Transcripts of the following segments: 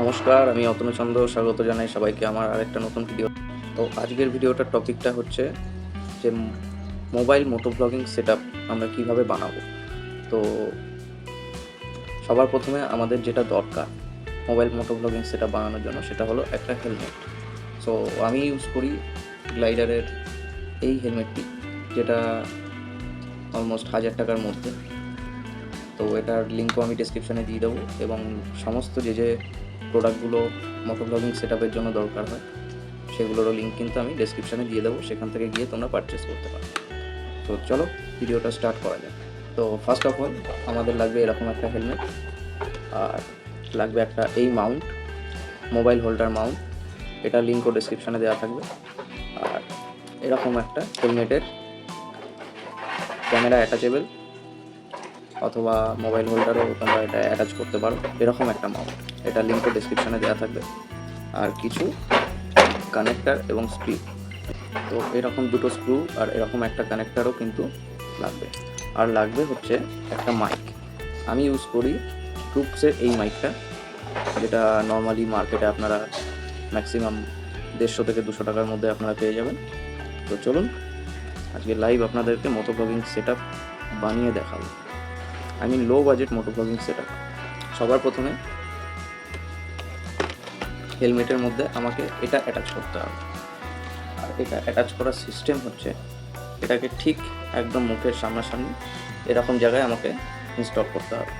নমস্কার, আমি অতনুচন্দ্র স্বাগত জানাই সবাইকে আমার আরেকটা নতুন ভিডিও তো। আজকের ভিডিওটার টপিকটা হচ্ছে যে মোবাইল মোটো ব্লগিং সেট আমরা কীভাবে বানাবো। তো সবার প্রথমে আমাদের যেটা দরকার মোবাইল মোটো ব্লগিং সেট বানানোর জন্য সেটা হলো একটা হেলমেট সো আমি ইউজ করি গ্লাইডারের এই হেলমেটটি যেটা অলমোস্ট হাজার টাকার মধ্যে। তো এটার লিঙ্কও আমি ডিসক্রিপশানে দিয়ে দেবো এবং সমস্ত যে যে প্রোডাক্টগুলো মোটো ব্লগিং সেট জন্য দরকার হয়, সেগুলোরও লিঙ্ক কিন্তু আমি ডিসক্রিপশানে দিয়ে দেবো, সেখান থেকে গিয়ে তোমরা পারচেস করতে পারো। তো চলো, ভিডিওটা স্টার্ট করা যাক। তো ফার্স্ট অফ অল আমাদের লাগবে এরকম একটা হেলমেট আর লাগবে একটা এই মাউন্ট মোবাইল হোল্ডার মাউন্ট এটা লিঙ্কও ডিসক্রিপশানে দেওয়া থাকবে। আর এরকম একটা হেলমেটের ক্যামেরা অ্যাটাচেবল অথবা মোবাইল হোল্ডারও তোমরা এটা অ্যাটাচ করতে পারো। এরকম একটা মাউন্ট এটা লিঙ্কও ডিসক্রিপশানে দেওয়া থাকবে। আর কিছু কানেক্টার এবং স্ক্রু তো এরকম দুটো স্ক্রু আর এরকম একটা কানেক্টারও কিন্তু লাগবে। আর লাগবে হচ্ছে একটা মাইক আমি ইউজ করি ট্রুপসের এই মাইকটা যেটা নর্মালি মার্কেটে আপনারা ম্যাক্সিমাম দেড়শো থেকে দুশো টাকার মধ্যে আপনারা পেয়ে যাবেন। তো চলুন, আজকে লাইভ আপনাদেরকে মোটো ব্লগিং সেট বানিয়ে দেখাবো। I mean low budget moto blogging set সবার প্রথমে হেলমেটের মধ্যে আমাকে এটা অ্যাটাচ করতে হবে। আর এটা অ্যাটাচ করার সিস্টেম হচ্ছে, এটাকে ঠিক একদম মুখের সামনাসামনি এরকম জায়গায় আমাকে ইনস্টল করতে হবে।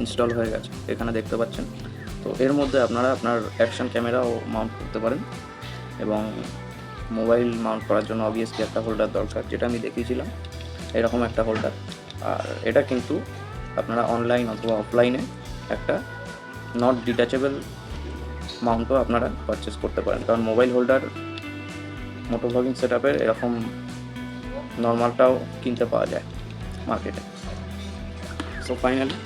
ইনস্টল হয়ে গেছে, এখানে দেখতে পাচ্ছেন। তো এর মধ্যে আপনারা আপনার অ্যাকশন ক্যামেরাও মাউন্ট করতে পারেন এবং মোবাইল মাউন্ট করার জন্য অবভিয়াসলি একটা হোল্ডার দরকার, যেটা আমি দেখিয়েছিলাম, এরকম একটা হোল্ডার আর এটা কিন্তু আপনারা অনলাইন অথবা অফলাইনে একটা নট ডিটাচেবল মাউন্টও আপনারা পারচেস করতে পারেন। কারণ mobile holder moto blogging set আপের এরকম নর্মালটাও কিনতে পাওয়া যায় মার্কেটে সো ফাইনালি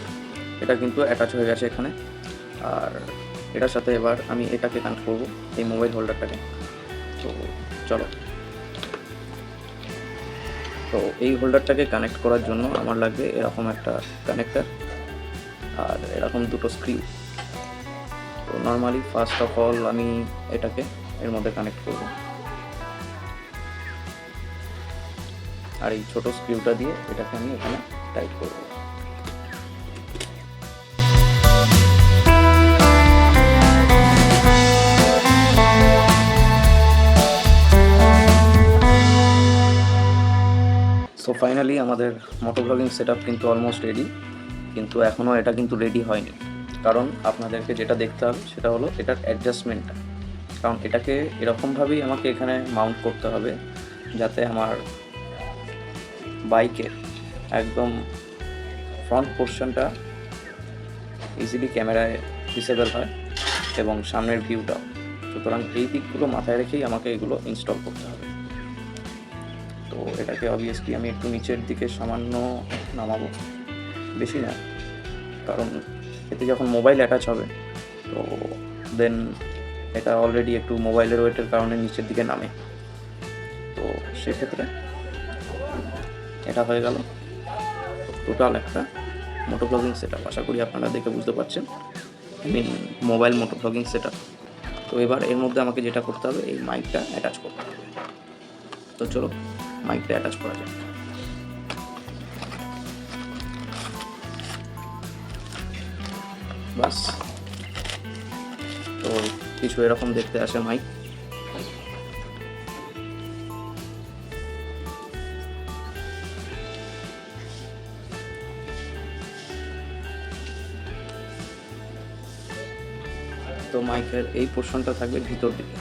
এটা কিন্তু অ্যাটাচ হয়ে গেছে এখানে। আর এটার সাথে এবার আমি এটাকে কানেক্ট করব, এই মোবাইল হোল্ডারটাকে তো চলো। তো এই হোল্ডারটাকে কানেক্ট করার জন্য আমার লাগবে এরকম একটা কানেক্টার আর এরকম দুটো স্ক্রিউ তো নর্মালি ফার্স্ট অফ অল আমি এটাকে এর মধ্যে কানেক্ট করব। আর এই ছোট স্ক্রিউটা দিয়ে এটাকে আমি এখানে টাইট করব। সো ফাইনালি আমাদের মোটো ব্লগিং সেট কিন্তু অলমোস্ট রেডি কিন্তু এখনও এটা কিন্তু রেডি হয়নি। কারণ আপনাদেরকে যেটা দেখতে হবে, সেটা হলো এটার অ্যাডজাস্টমেন্টটা কারণ এটাকে এরকমভাবেই আমাকে এখানে মাউন্ট করতে হবে, যাতে আমার বাইকের একদম ফ্রন্ট পোর্শনটা ইজিলি ক্যামেরায় ডিসেবল হয় এবং সামনের ভিউটাও সুতরাং এই দিকগুলো মাথায় রেখেই আমাকে এগুলো ইনস্টল করতে হবে। তো এটাকে অবভিয়াসলি আমি একটু নিচের দিকে সামান্য নামাবো। বেশি না, কারণ এতে যখন মোবাইল অ্যাটাচ হবে, তো দেন এটা অলরেডি একটু মোবাইলের ওয়েটের কারণে নিচের দিকে নামে। তো সেক্ষেত্রে এটা হয়ে গেল টোটাল একটা মোটো ব্লগিং সেট আপ আশা করি আপনারা দেখে বুঝতে পারছেন। I mean mobile moto blogging set up তো এবার এর মধ্যে আমাকে যেটা করতে হবে, এই মাইকটা অ্যাটাচ করতে হবে। তো চলো। মাইকটা অ্যাটাচ করা যায় বাস। তো কিছু এরকম দেখতে আসে মাইক তো মাইকের এই পোর্শনটা থাকবে ভিতর দিকে।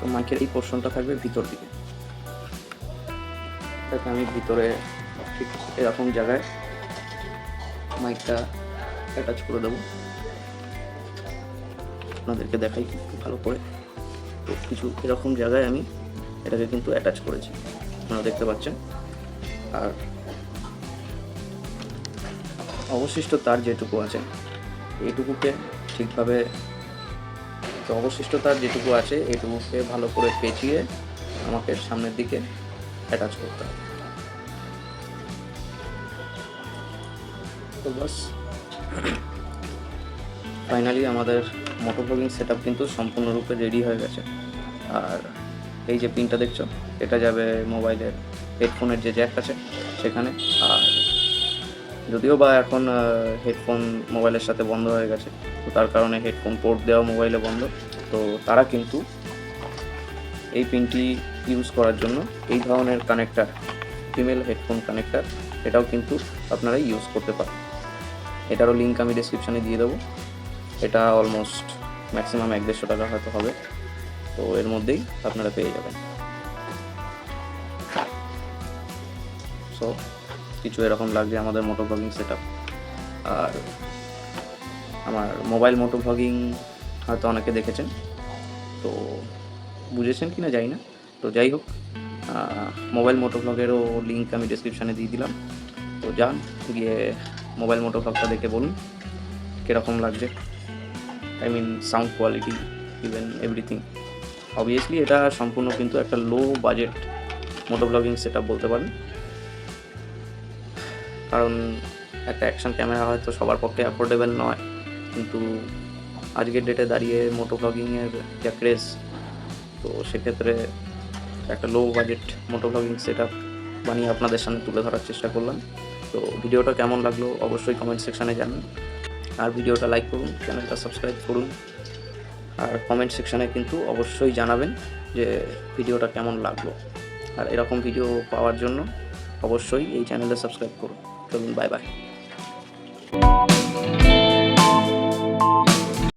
তো মাইকের এই পোর্শনটা থাকবে ভিতর দিকে। তাকে আমি ভিতরে ঠিক এরকম জায়গায় মাইকটা অ্যাটাচ করে দেবো। আপনাদেরকে দেখাই ভালো করে। তো কিছু এরকম জায়গায় আমি এটাকে কিন্তু অ্যাটাচ করেছি। আপনারা দেখতে পাচ্ছেন। আর অবশিষ্ট তার যেটুকু আছে, এইটুকুকে ঠিকভাবে তো অবশিষ্ট তার যেটুকু আছে এইটুকুকে ভালো করে পেঁচিয়ে আমাকে সামনের দিকে অ্যাটাচ করতে হবে। তো বাস ফাইনালি আমাদের মোটর ব্লগিং সেট কিন্তু সম্পূর্ণরূপে রেডি হয়ে গেছে। আর এই যে পিনটা দেখছ, এটা যাবে মোবাইলের হেডফোনের যে জ্যাক আছে, সেখানে। আর যদিও বা এখন হেডফোন মোবাইলের সাথে বন্ধ হয়ে গেছে, তো তার কারণে হেডফোন পোর্ট দেওয়া মোবাইলে বন্ধ। তো তারা কিন্তু এই পিনটি ইউজ করার জন্য এই ধরনের কানেক্টার ফিমেল হেডফোন কানেক্টার এটাও কিন্তু আপনারা ইউজ করতে পারেন। এটারও লিঙ্ক আমি ডিসক্রিপশানে দিয়ে দেবো। এটা অলমোস্ট ম্যাক্সিমাম এক দেড়শো টাকা হয়তো হবে। তো এর মধ্যেই আপনারা পেয়ে যাবেন। সো কিছু এরকম লাগছে আমাদের মোটো ব্লগিং সেট আর আমার মোবাইল মোটো ব্লগিং হয়তো অনেকে দেখেছেন। তো বুঝেছেন কি না জানি না। তো যাই হোক মোবাইল মোটো ব্লগেরও লিঙ্ক আমি ডিসক্রিপশানে দিয়ে দিলাম। তো যান, গিয়ে মোবাইল মোটো ব্লগটা দেখে বলুন, কীরকম লাগছে। I mean sound quality even everything obviously এটা সম্পূর্ণ কিন্তু একটা low budget moto blogging set বলতে পারেন। কারণ একটা অ্যাকশন ক্যামেরা হয়তো সবার পক্ষে অ্যাফোর্ডেবল নয়। কিন্তু আজকের ডেটে দাঁড়িয়ে মোটো ব্লগিংয়ের যা ক্রেজ তো সেক্ষেত্রে একটা low budget moto blogging set up বানিয়ে আপনাদের সামনে তুলে ধরার চেষ্টা করলাম। তো ভিডিওটা কেমন লাগল অবশ্যই কমেন্ট সেকশানে জানান। আর ভিডিওটা লাইক করুন চ্যানেলটা সাবস্ক্রাইব করুন। আর কমেন্ট সেকশানে কিন্তু অবশ্যই জানাবেন যে ভিডিওটা কেমন লাগল। আর এরকম ভিডিও পাওয়ার জন্য অবশ্যই এই চ্যানেলে সাবস্ক্রাইব করুন। Bye bye.